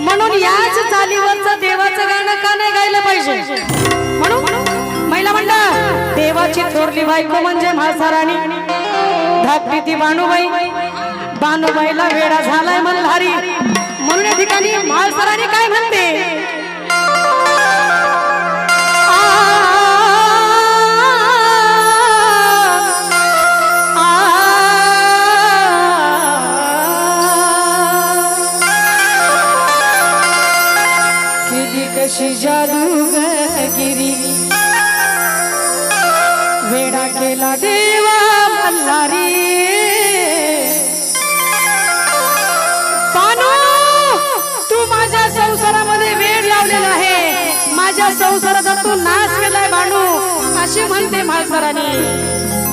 म्हणून याच चालीवरचं देवाचं गाणं का नाही गायलं पाहिजे? म्हणून महिला म्हणला देवाची थोरली बायको म्हणजे म्हासाराणी. धाकटी ती बाणूबाई. बाणूबाईला वेडा झालाय मल्हारी म्हणून या ठिकाणी म्हाळसराणी काय म्हणते? संसाराचा तू नाश केलाय बाणू अशी म्हणते म्हाळसरानी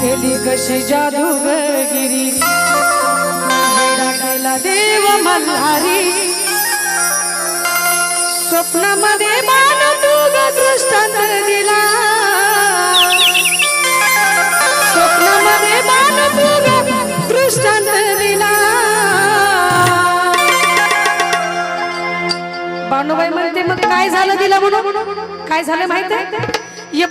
केली कशी जादूगिरी वेडा देव मल्हारी. स्वप्नामध्ये बाण तू दृष्टांत दिला. स्वप्नामध्ये बाण तू दृष्टांत दिला. बाणूबाई म्हणते मग काय झालं तिला म्हणून? काय झालं माहीत आहे ये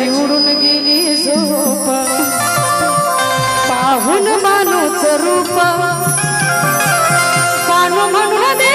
त्याची उडून गेली झोप. पाहून मानूच रूप. बाणू म्हणून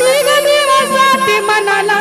वाटती ग मनाला